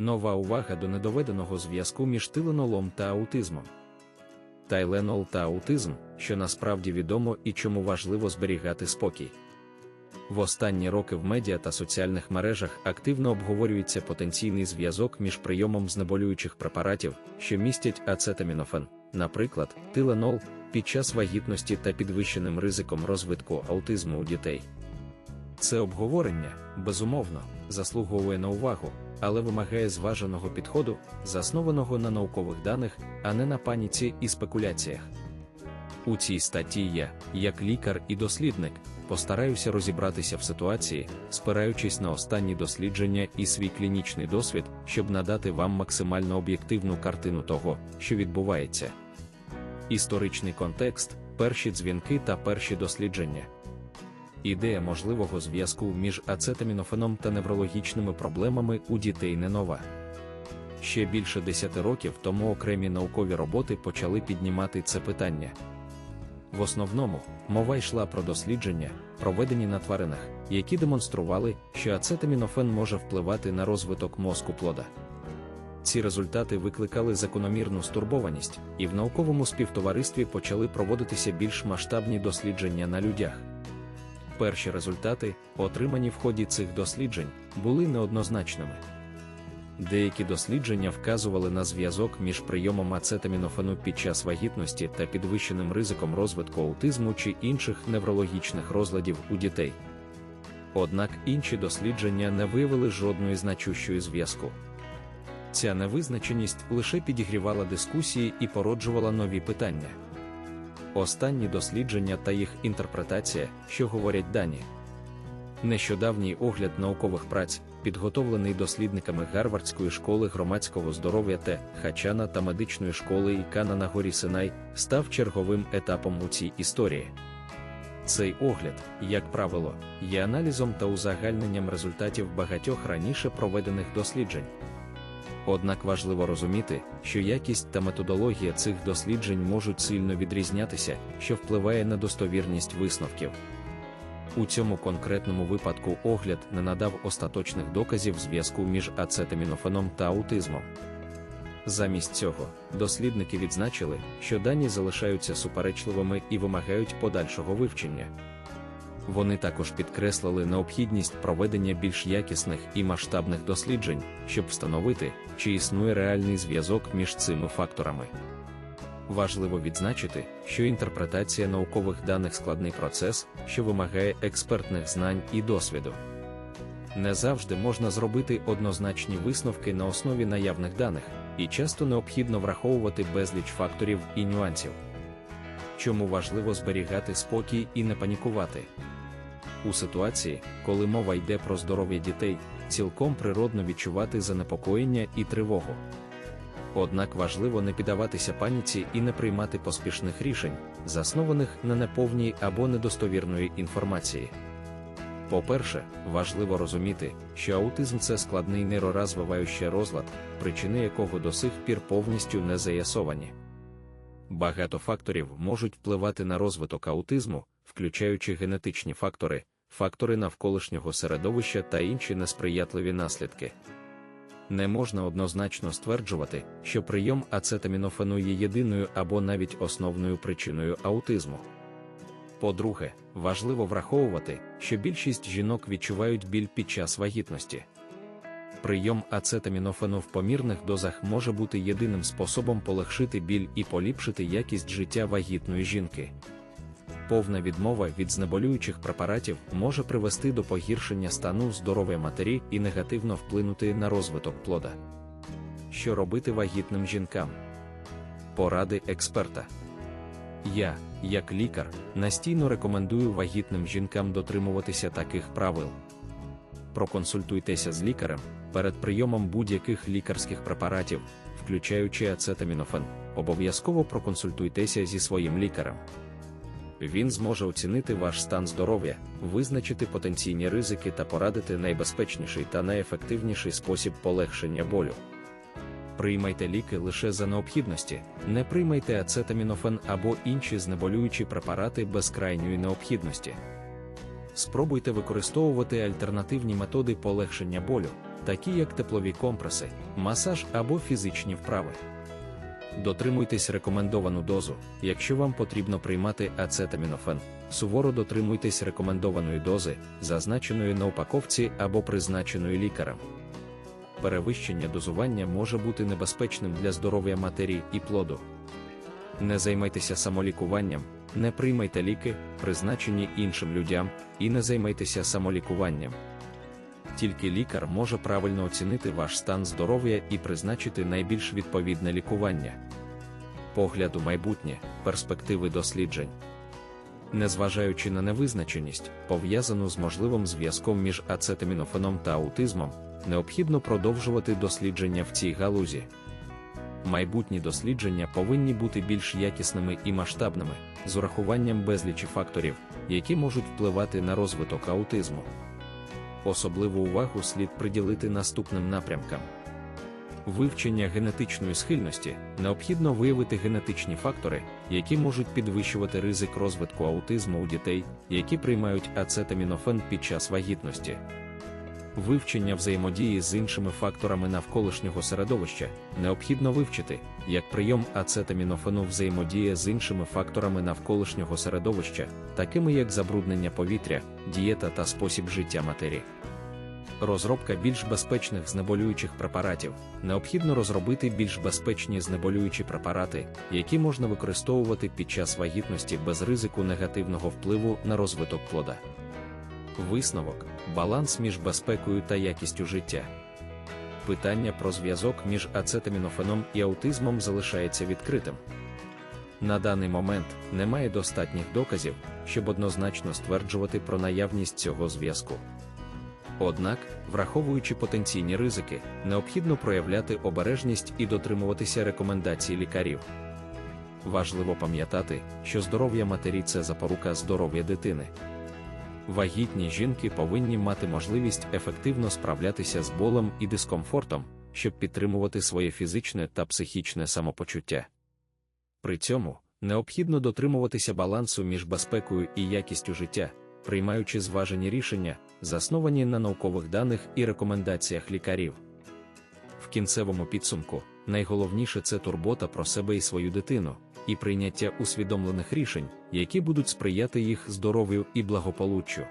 Нова увага до недоведеного зв'язку між тиленолом та аутизмом. Тайленол та аутизм, що насправді відомо і чому важливо зберігати спокій. В останні роки в медіа та соціальних мережах активно обговорюється потенційний зв'язок між прийомом знеболюючих препаратів, що містять ацетамінофен, наприклад, тиленол, під час вагітності та підвищеним ризиком розвитку аутизму у дітей. Це обговорення, безумовно, заслуговує на увагу, але вимагає зваженого підходу, заснованого на наукових даних, а не на паніці і спекуляціях. У цій статті я, як лікар і дослідник, постараюся розібратися в ситуації, спираючись на останні дослідження і свій клінічний досвід, щоб надати вам максимально об'єктивну картину того, що відбувається. Історичний контекст, перші дзвінки та перші дослідження. Ідея можливого зв'язку між ацетамінофеном та неврологічними проблемами у дітей не нова. Ще більше десяти років тому окремі наукові роботи почали піднімати це питання. В основному мова йшла про дослідження, проведені на тваринах, які демонстрували, що ацетамінофен може впливати на розвиток мозку плода. Ці результати викликали закономірну стурбованість, і в науковому співтоваристві почали проводитися більш масштабні дослідження на людях. Перші результати, отримані в ході цих досліджень, були неоднозначними. Деякі дослідження вказували на зв'язок між прийомом ацетамінофену під час вагітності та підвищеним ризиком розвитку аутизму чи інших неврологічних розладів у дітей. Однак інші дослідження не виявили жодної значущої зв'язку. Ця невизначеність лише підігрівала дискусії і породжувала нові питання. Останні дослідження та їх інтерпретація, що говорять дані. Нещодавній огляд наукових праць, підготовлений дослідниками Гарвардської школи громадського здоров'я Т. Хачана та медичної школи Ікана на горі Синай, став черговим етапом у цій історії. Цей огляд, як правило, є аналізом та узагальненням результатів багатьох раніше проведених досліджень. Однак важливо розуміти, що якість та методологія цих досліджень можуть сильно відрізнятися, що впливає на достовірність висновків. У цьому конкретному випадку огляд не надав остаточних доказів зв'язку між ацетамінофеном та аутизмом. Замість цього, дослідники відзначили, що дані залишаються суперечливими і вимагають подальшого вивчення. Вони також підкреслили необхідність проведення більш якісних і масштабних досліджень, щоб встановити, чи існує реальний зв'язок між цими факторами. Важливо відзначити, що інтерпретація наукових даних складний процес, що вимагає експертних знань і досвіду. Не завжди можна зробити однозначні висновки на основі наявних даних, і часто необхідно враховувати безліч факторів і нюансів. Чому важливо зберігати спокій і не панікувати? У ситуації, коли мова йде про здоров'я дітей, цілком природно відчувати занепокоєння і тривогу. Однак важливо не піддаватися паніці і не приймати поспішних рішень, заснованих на неповній або недостовірної інформації. По-перше, важливо розуміти, що аутизм це складний нейророзвиваючий розлад, причини якого до сих пір повністю не заясовані. Багато факторів можуть впливати на розвиток аутизму, включаючи генетичні фактори, фактори навколишнього середовища та інші несприятливі наслідки. Не можна однозначно стверджувати, що прийом ацетамінофену є єдиною або навіть основною причиною аутизму. По-друге, важливо враховувати, що більшість жінок відчувають біль під час вагітності. Прийом ацетамінофену в помірних дозах може бути єдиним способом полегшити біль і поліпшити якість життя вагітної жінки. Повна відмова від знеболюючих препаратів може привести до погіршення стану здоров'я матері і негативно вплинути на розвиток плода. Що робити вагітним жінкам? Поради експерта. Я, як лікар, настійно рекомендую вагітним жінкам дотримуватися таких правил. Проконсультуйтеся з лікарем перед прийомом будь-яких лікарських препаратів, включаючи ацетамінофен. Обов'язково проконсультуйтеся зі своїм лікарем. Він зможе оцінити ваш стан здоров'я, визначити потенційні ризики та порадити найбезпечніший та найефективніший спосіб полегшення болю. Приймайте ліки лише за необхідності, не приймайте ацетамінофен або інші знеболюючі препарати без крайньої необхідності. Спробуйте використовувати альтернативні методи полегшення болю, такі як теплові компреси, масаж або фізичні вправи. Дотримуйтесь рекомендовану дозу, якщо вам потрібно приймати ацетамінофен, суворо дотримуйтесь рекомендованої дози, зазначеної на упаковці або призначеної лікарем. Перевищення дозування може бути небезпечним для здоров'я матері і плоду. Не займайтеся самолікуванням, не приймайте ліки, призначені іншим людям, і не займайтеся самолікуванням. Тільки лікар може правильно оцінити ваш стан здоров'я і призначити найбільш відповідне лікування. Погляд у майбутнє, перспективи досліджень. Незважаючи на невизначеність, пов'язану з можливим зв'язком між ацетамінофеном та аутизмом, необхідно продовжувати дослідження в цій галузі. Майбутні дослідження повинні бути більш якісними і масштабними, з урахуванням безлічі факторів, які можуть впливати на розвиток аутизму. Особливу увагу слід приділити наступним напрямкам. Вивчення генетичної схильності необхідно виявити генетичні фактори, які можуть підвищувати ризик розвитку аутизму у дітей, які приймають ацетамінофен під час вагітності. Вивчення взаємодії з іншими факторами навколишнього середовища необхідно вивчити, як прийом ацетамінофену взаємодіє з іншими факторами навколишнього середовища, такими як забруднення повітря, дієта та спосіб життя матері. Розробка більш безпечних знеболюючих препаратів необхідно розробити більш безпечні знеболюючі препарати, які можна використовувати під час вагітності без ризику негативного впливу на розвиток плода. Висновок баланс між безпекою та якістю життя. Питання про зв'язок між ацетамінофеном і аутизмом залишається відкритим. На даний момент немає достатніх доказів, щоб однозначно стверджувати про наявність цього зв'язку. Однак, враховуючи потенційні ризики, необхідно проявляти обережність і дотримуватися рекомендацій лікарів. Важливо пам'ятати, що здоров'я матері це запорука здоров'я дитини. Вагітні жінки повинні мати можливість ефективно справлятися з болем і дискомфортом, щоб підтримувати своє фізичне та психічне самопочуття. При цьому необхідно дотримуватися балансу між безпекою і якістю життя, приймаючи зважені рішення, засновані на наукових даних і рекомендаціях лікарів. В кінцевому підсумку найголовніше це турбота про себе і свою дитину, і прийняття усвідомлених рішень, які будуть сприяти їх здоров'ю і благополуччю.